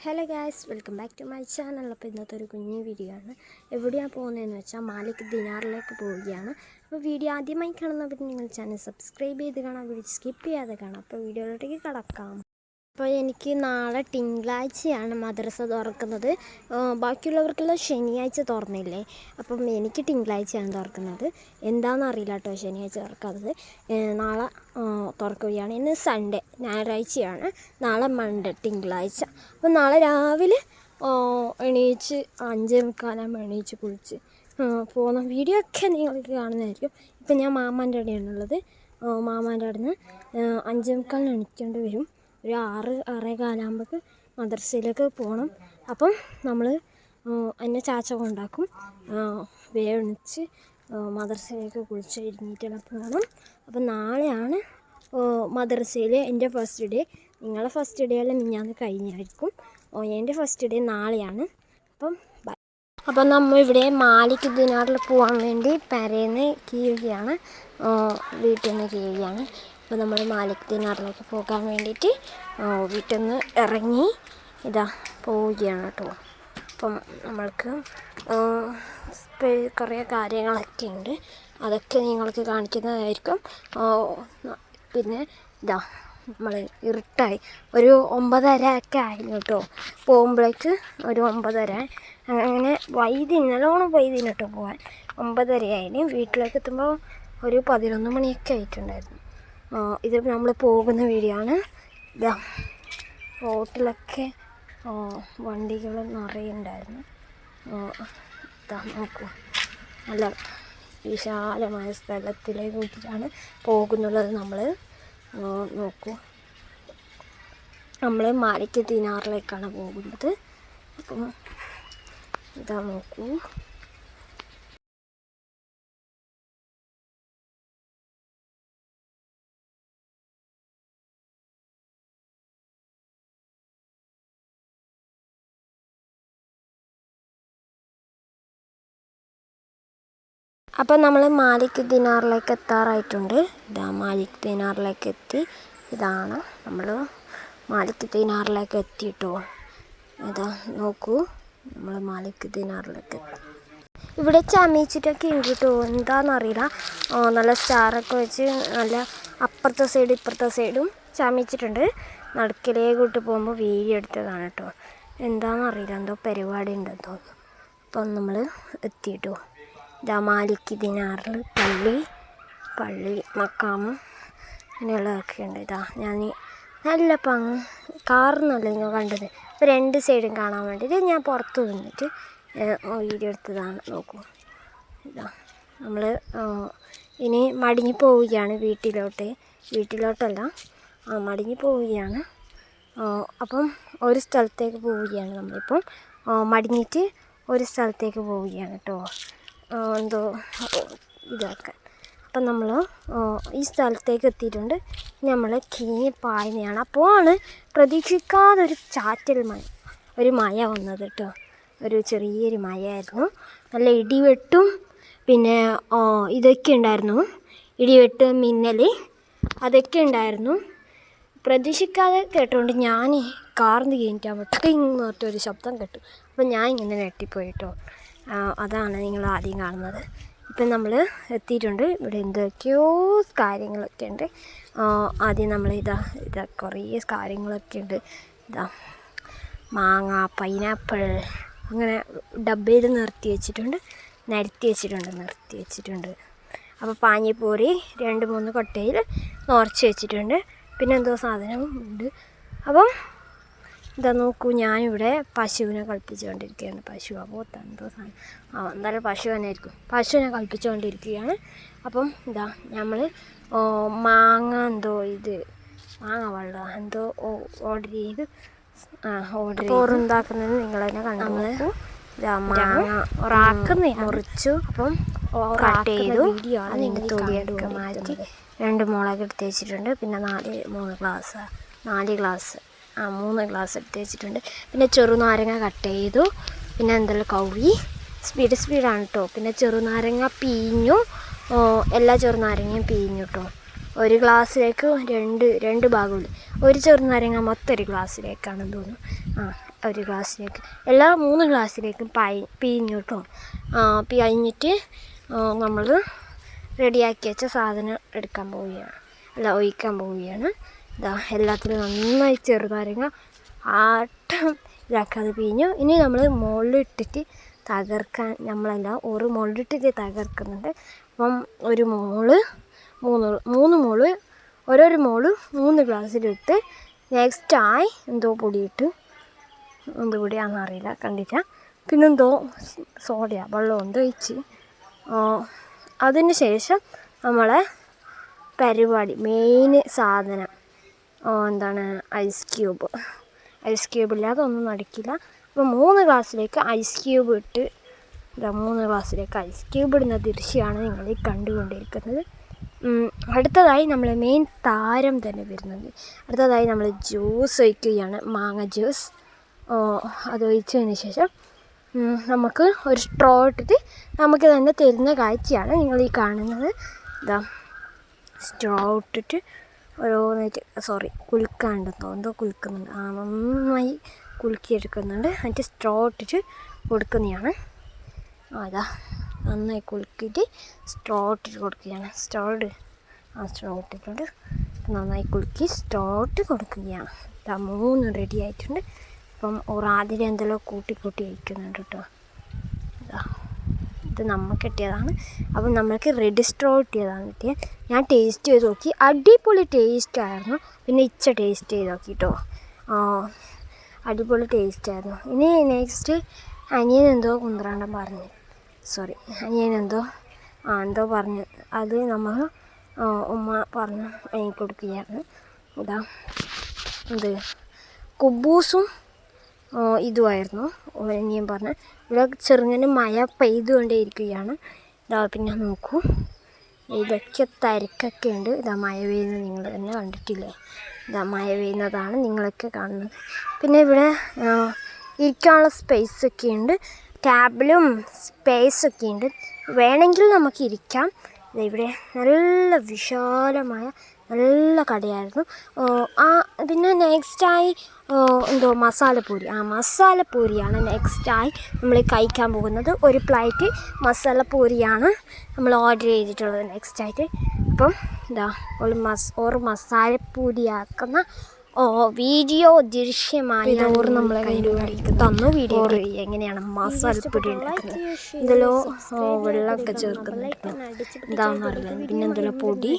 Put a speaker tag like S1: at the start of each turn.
S1: Hello guys welcome back to my channel അപ്പോൾ ഇന്നത്തെ ഒരു കുഞ്ഞു വീഡിയോ ആണ്. എവിടെയാണ് പോകുന്നതെന്ന് വെച്ചാൽ മാലിക് ദിനാറിലേക്ക് പോവുകയാണ്. അപ്പോൾ വീഡിയോ ആദ്യമായി കാണുന്നവർ നിങ്ങൾ ചാനൽ സബ്സ്ക്രൈബ് ചെയ്ത് കാണാം. വീഡിയോ സ്കിപ്പ് ചെയ്യാതെ കാണാം. അപ്പോൾ വീഡിയോയിലോട്ടേക്ക് കടക്കാം. അപ്പോൾ എനിക്ക് നാളെ തിങ്കളാഴ്ചയാണ് മദ്രസ തുറക്കുന്നത്. ബാക്കിയുള്ളവർക്കെല്ലാം ശനിയാഴ്ച തുറന്നില്ലേ? അപ്പം എനിക്ക് തിങ്കളാഴ്ചയാണ് തുറക്കുന്നത്. എന്താണെന്ന് അറിയില്ല കേട്ടോ ശനിയാഴ്ച തുറക്കാത്തത്. നാളെ തുറക്കുകയാണ്. ഇന്ന് സൺഡേ ഞായറാഴ്ചയാണ്. നാളെ മൺഡേ തിങ്കളാഴ്ച. അപ്പം നാളെ രാവിലെ എണീച്ച് അഞ്ചേ മുക്കാലാകുമ്പോൾ എണീച്ച് കുളിച്ച് പോകുന്ന വീഡിയോ ഒക്കെ നിങ്ങൾക്ക് കാണുന്നതായിരിക്കും. ഇപ്പം ഞാൻ മാമാന്റെ അവിടെയാണുള്ളത്. ആ, മാമാന്റെ അവിടെ നിന്ന് അഞ്ചേ മുക്കാലിന് എണീക്കേണ്ടി വരും. ഒരു ആറ് ആറേ കാലാകുമ്പോഴേക്ക് മദ്രസയിലേക്ക് പോകണം അപ്പം നമ്മൾ എന്നെ ചാച്ച കൊണ്ടാക്കും. വേണിച്ച് മദ്രസയിലേക്ക് കുളിച്ച് ഇരുന്നിട്ടെല്ലാം പോകണം അപ്പം നാളെയാണ് മദർസയിലെ എന്റെ ഫസ്റ്റ് ഡേ നിങ്ങളെ ഫസ്റ്റ് ഡേ എല്ലാം മിഞ്ഞാന്ന് കഴിഞ്ഞായിരിക്കും. എന്റെ ഫസ്റ്റ് ഡേ നാളെയാണ്. അപ്പം അപ്പം നമ്മൾ ഇവിടെ മാലിക് ദിനാറിൽ പോകാൻ വേണ്ടി പരേന്ന് കീഴുകയാണ്. വീട്ടിൽ നിന്ന് കീഴുകയാണ്. അപ്പോൾ നമ്മൾ മാലിക് ദിനാറിലേക്ക് പോകാൻ വേണ്ടിയിട്ട് വീട്ടിൽ ഇറങ്ങി ഇതാ പോവുകയാണ് കേട്ടോ. അപ്പം നമ്മൾക്ക് കുറേ കാര്യങ്ങളൊക്കെ ഉണ്ട്. അതൊക്കെ നിങ്ങൾക്ക് കാണിക്കുന്നതായിരിക്കും. പിന്നെ ഇതാ നമ്മൾ ഇരുട്ടായി. ഒരു ഒമ്പതര ഒക്കെ ആയിരുന്നു കേട്ടോ. പോകുമ്പോഴേക്ക് ഒരു ഒമ്പതര. അങ്ങനെ വൈദ്യ നല്ലോണം വൈദ്യം കേട്ടോ പോകാൻ ഒമ്പതര ആയിരുന്നു വീട്ടിലേക്ക് എത്തുമ്പോൾ ഒരു പതിനൊന്ന് മണിയൊക്കെ ആയിട്ടുണ്ടായിരുന്നു. ഇത് നമ്മൾ പോകുന്ന വീഡിയോ ആണ് ഇതാ റോട്ടിലൊക്കെ വണ്ടികൾ നിറയെ ഉണ്ടായിരുന്നു. ഇതാ നോക്കൂ. നല്ല വിശാലമായ സ്ഥലത്തിലേക്ക് കൂട്ടിയിട്ടാണ് പോകുന്നുള്ളത് നമ്മൾ നോക്കൂ. നമ്മൾ മാലിക്ക് തിനാറിലേക്കാണ് പോകുന്നത്. അപ്പം ഇതാ നോക്കൂ. അപ്പം നമ്മൾ മാലിക് ദിനാറിലേക്ക് എത്താറായിട്ടുണ്ട്. ഇതാ മാലിക് ദിനാറിലേക്ക് എത്തി. ഇതാണ് നമ്മൾ മാലിക് ദിനാറിലേക്ക് എത്തിയിട്ടോ. ഇതാ നോക്കൂ നമ്മൾ മാലിക് ദിനാറിലേക്ക് എത്തി. ഇവിടെ ചമയിച്ചിട്ടൊക്കെ ഉണ്ട് കേട്ടോ എന്താണെന്നറിയില്ല നല്ല സ്റ്റാറൊക്കെ വെച്ച് നല്ല അപ്പുറത്തെ സൈഡ് ഇപ്പുറത്തെ സൈഡും ചമയിച്ചിട്ടുണ്ട് നടക്കിലേക്കോട്ട് പോകുമ്പോൾ വീഡിയോ എടുത്തതാണ് കേട്ടോ എന്താണെന്നറിയില്ല എന്തോ പരിപാടി ഉണ്ടെന്ന് തോന്നുന്നു. അപ്പം നമ്മൾ എത്തിയിട്ടോ. മാലിക് ദിനാറിൽ പള്ളി പള്ളി മക്കാമ് അങ്ങനെയുള്ളതൊക്കെ ഉണ്ട് ഇതാ ഞാൻ നല്ല പങ് കാർന്നല്ല നിങ്ങൾ കണ്ടത്? ഇപ്പോൾ രണ്ട് സൈഡും കാണാൻ വേണ്ടിയിട്ട് ഞാൻ പുറത്ത് നിന്നിട്ട് വീഡിയോ എടുത്തതാണ്. നോക്കൂ. ഇതാ. നമ്മൾ ഇനി മടിഞ്ഞു പോവുകയാണ് വീട്ടിലോട്ട്. വീട്ടിലോട്ടല്ല ആ, മടങ്ങി പോവുകയാണ്. അപ്പം ഒരു സ്ഥലത്തേക്ക് പോവുകയാണ് നമ്മളിപ്പം. മടിഞ്ഞിട്ട് ഒരു സ്ഥലത്തേക്ക് പോവുകയാണ് കേട്ടോ എന്തോ ഇതാക്കാൻ. അപ്പം നമ്മൾ ഈ സ്ഥലത്തേക്ക് എത്തിയിട്ടുണ്ട്. നമ്മൾ കീഞ്ഞ് പായുന്നതാണ്. അപ്പോൾ ആണ് പ്രതീക്ഷിക്കാതെ ഒരു ചാറ്റൽ മഴ ഒരു മഴ വന്നത് കേട്ടോ. ഒരു ചെറിയൊരു മഴയായിരുന്നു. നല്ല ഇടിവെട്ടും പിന്നെ ഇതൊക്കെ ഉണ്ടായിരുന്നു. ഇടിവെട്ട് മിന്നൽ അതൊക്കെ ഉണ്ടായിരുന്നു. പ്രതീക്ഷിക്കാതെ കേട്ടോണ്ട് ഞാൻ കാർന്ന് കഴിഞ്ഞിട്ട് അവിടെ ഇങ്ങോട്ടൊരു ശബ്ദം കേട്ടു. അപ്പം ഞാൻ ഇങ്ങനെ ഞെട്ടിപ്പോയി കേട്ടോ. അതാണ് നിങ്ങൾ ആദ്യം കാണുന്നത്. ഇപ്പം നമ്മൾ എത്തിയിട്ടുണ്ട്. ഇവിടെ എന്തൊക്കെയോ കാര്യങ്ങളൊക്കെ ഉണ്ട്. ആദ്യം നമ്മൾ ഇതാ ഇതാ കുറേ കാര്യങ്ങളൊക്കെ ഉണ്ട്. ഇതാ മാങ്ങ പൈനാപ്പിൾ അങ്ങനെ ഡബ്ബയിൽ നിർത്തി വെച്ചിട്ടുണ്ട്. നിരത്തി വെച്ചിട്ടുണ്ട് നിർത്തി വെച്ചിട്ടുണ്ട്. അപ്പോൾ പാനിപ്പൂരി രണ്ട് മൂന്ന് കൊട്ടയിൽ നിറച്ച് വെച്ചിട്ടുണ്ട്. പിന്നെ എന്തോ സാധനവും ഉണ്ട്. അപ്പം ഇതാ നോക്കൂ ഞാനിവിടെ പശുവിനെ കളിപ്പിച്ചുകൊണ്ടിരിക്കുകയാണ്. പശു അപ്പോൾ എന്തോ സാധനം. ആ എന്തായാലും പശു തന്നെ ആയിരിക്കും. പശുവിനെ കളിപ്പിച്ചുകൊണ്ടിരിക്കുകയാണ്. അപ്പം ഇതാ നമ്മൾ മാങ്ങ എന്തോ ഇത് മാങ്ങ വെള്ളം എന്തോ ഓർഡർ ചെയ്ത് ഓർഡർ ചോറുണ്ടാക്കുന്നത് നിങ്ങൾ തന്നെ കണ്ടു മാങ്ങ ഒറാക്കുന്ന മുറിച്ചു. അപ്പം കട്ട് ചെയ്തു. അതിന്റെ തൊലിയൊക്കെ മാറ്റി. രണ്ട് മുളക് എടുത്ത് വെച്ചിട്ടുണ്ട്. പിന്നെ നാല് മൂന്ന് ഗ്ലാസ് നാല് ഗ്ലാസ് ആ മൂന്ന് ഗ്ലാസ് എടുത്ത് വെച്ചിട്ടുണ്ട്. പിന്നെ ചെറുനാരങ്ങ കട്ട് ചെയ്തു. പിന്നെ എന്തെല്ലാം കൗവി? സ്പീഡ് സ്പീഡാണ് കേട്ടോ പിന്നെ ചെറുനാരങ്ങ പീഞ്ഞു. എല്ലാ ചെറുനാരങ്ങയും പീഞ്ഞു കേട്ടോ ഒരു ഗ്ലാസ്സിലേക്ക് രണ്ട് രണ്ട് ഭാഗമില്ല ഒരു ചെറുനാരങ്ങ മൊത്തം ഒരു ഗ്ലാസ്സിലേക്കാണെന്ന് തോന്നുന്നു. ആ ഒരു ഗ്ലാസ്സിലേക്ക് എല്ലാ മൂന്ന് ഗ്ലാസ്സിലേക്കും പായി പിഴിഞ്ഞു കേട്ടോ പിഴിഞ്ഞിട്ട് നമ്മൾ റെഡിയാക്കി വെച്ച സാധനം എടുക്കാൻ പോവുകയാണ്. അല്ല ഒഴിക്കാൻ പോവുകയാണ്. ഇതാ എല്ലാത്തിനും നന്നായി ചെറുനാരങ്ങ ആട്ടം ഇതാക്കാതെ പിഴിഞ്ഞു. ഇനി നമ്മൾ മുകളിലിട്ടിട്ട് തകർക്കാൻ നമ്മളല്ല ഒരു മുകളിലിട്ടിട്ട് തകർക്കുന്നുണ്ട്. അപ്പം ഒരു മോൾ മൂന്ന് മൂന്ന് മോൾ ഓരോരു മോൾ മൂന്ന് ഗ്ലാസ്സിലിട്ട് നെക്സ്റ്റായി എന്തോ പൊടിയിട്ട് എന്ത് പൊടിയാണെന്ന് അറിയില്ല കണ്ടില്ല. പിന്നെന്തോ സോഡയാ വെള്ളം എന്തോ ഒഴിച്ച്. അതിന് ശേഷം നമ്മളെ പരിപാടി മെയിൻ സാധനം. എന്താണ് ഐസ് ക്യൂബ് ഐസ് ക്യൂബ് ഇല്ലാതെ ഒന്നും നടക്കില്ല. അപ്പോൾ മൂന്ന് ഗ്ലാസ്സിലേക്ക് ഐസ് ക്യൂബ് ഇട്ട് ഇതാ മൂന്ന് ഗ്ലാസ്സിലേക്ക് ഐസ് ക്യൂബ് ഇടുന്ന ദൃശ്യമാണ് നിങ്ങൾ ഈ കണ്ടുകൊണ്ടിരിക്കുന്നത്. അടുത്തതായി നമ്മൾ മെയിൻ താരം തന്നെ വരുന്നത്. അടുത്തതായി നമ്മൾ ജ്യൂസ് ഒഴിക്കുകയാണ്. മാങ്ങ ജ്യൂസ് അത് ഒഴിച്ചതിന് ശേഷം നമുക്ക് ഒരു സ്ട്രോ ഇട്ടിട്ട് നമുക്ക് തന്നെ തരുന്ന കാഴ്ചയാണ് നിങ്ങൾ ഈ കാണുന്നത്. ഇതാ സ്ട്രോ ഇട്ടിട്ട് ഓരോന്നായിട്ട് സോറി കുലുക്കാണ്ടെന്നോ എന്തോ കുലുക്കുന്നുണ്ട്. ആ നന്നായി കുലുക്കിയെടുക്കുന്നുണ്ട്. എന്നിട്ട് സ്ട്രോ ഇട്ടിട്ട് കൊടുക്കുന്നതാണ്. അതാ നന്നായി കുലുക്കിയിട്ട് സ്ട്രോ ഇട്ടിട്ട് കൊടുക്കുകയാണ്. സ്ട്രോ ഇട്. ആ സ്ട്രോ ഇട്ടിട്ടുണ്ട്. നന്നായി കുലുക്കി സ്ട്രോ ഇട്ട് കൊടുക്കുകയാണ്. ഇതാ മൂന്ന് റെഡി ആയിട്ടുണ്ട്. അപ്പം ഒരാതിൽ എന്തെല്ലാം കൂട്ടി കൂട്ടി വയ്ക്കുന്നുണ്ട് കേട്ടോ. ഇതാ. ഇത് നമുക്ക് കിട്ടിയതാണ്. അപ്പം നമ്മൾക്ക് റെഡ് സ്ട്രോ കിട്ടിയതാണ് കിട്ടിയത് ഞാൻ ടേസ്റ്റ് ചെയ്ത് നോക്കി. അടിപൊളി ടേസ്റ്റ് ആയിരുന്നു. പിന്നെ ഇച്ച ടേസ്റ്റ് ചെയ്ത് നോക്കി കേട്ടോ ആ അടിപൊളി ടേസ്റ്റ് ആയിരുന്നു. ഇനി നെക്സ്റ്റ് അനിയൻ എന്തോ കുന്ത്രാണ്ടം പറഞ്ഞു. സോറി അനിയൻ എന്തോ ആ എന്തോ പറഞ്ഞു. അത് നമ്മൾ ഉമ്മ പറഞ്ഞു കൊടുക്കുകയായിരുന്നു ഇതാ എന്ത് കുബൂസും ഇതുമായിരുന്നു ഞാൻ പറഞ്ഞ. ഇവിടെ ചെറുങ്ങനെ മഴ പെയ്തുകൊണ്ടേയിരിക്കുകയാണ്. ഇതാ പിന്നെ നോക്കൂ. ഇതൊക്കെ തിരക്കൊക്കെ ഉണ്ട്. ഇതാ മഴ പെയ്യുന്നത് നിങ്ങൾ തന്നെ കണ്ടിട്ടില്ലേ? ഇതാ മഴ പെയ്യുന്നതാണ് നിങ്ങളൊക്കെ കാണുന്നത്. പിന്നെ ഇവിടെ ഇരിക്കാനുള്ള സ്പേസ് ഒക്കെ ഉണ്ട്. ടാബിലും സ്പേസ് ഒക്കെ ഉണ്ട്. വേണമെങ്കിൽ നമുക്ക് ഇരിക്കാം. ഇവിടെ നല്ല വിശാലമായ നല്ല കടയായിരുന്നു. ആ പിന്നെ നെക്സ്റ്റായി എന്തോ മസാലപ്പൂരി. ആ മസാലപ്പൂരിയാണ് നെക്സ്റ്റായി നമ്മൾ കഴിക്കാൻ പോകുന്നത്. ഒരു പ്ലേറ്റ് മസാലപ്പൂരിയാണ് നമ്മൾ ഓർഡർ ചെയ്തിട്ടുള്ളത് നെക്സ്റ്റായിട്ട് അപ്പം എന്താ ഒരു മസ് ഒരു മസാലപ്പൂരിയാക്കുന്ന ഓ വീഡിയോ ദൃശ്യമായി ഓർ നമ്മളെ തന്നു വീഡിയോ എങ്ങനെയാണ് മസാലപ്പൊടി ഉണ്ടാക്കുന്നത്? എന്തെല്ലോ വെള്ളമൊക്കെ ചേർക്കുന്നുണ്ട്. എന്താണെന്ന് അറിയില്ല പിന്നെ എന്തെല്ലോ പൊടി?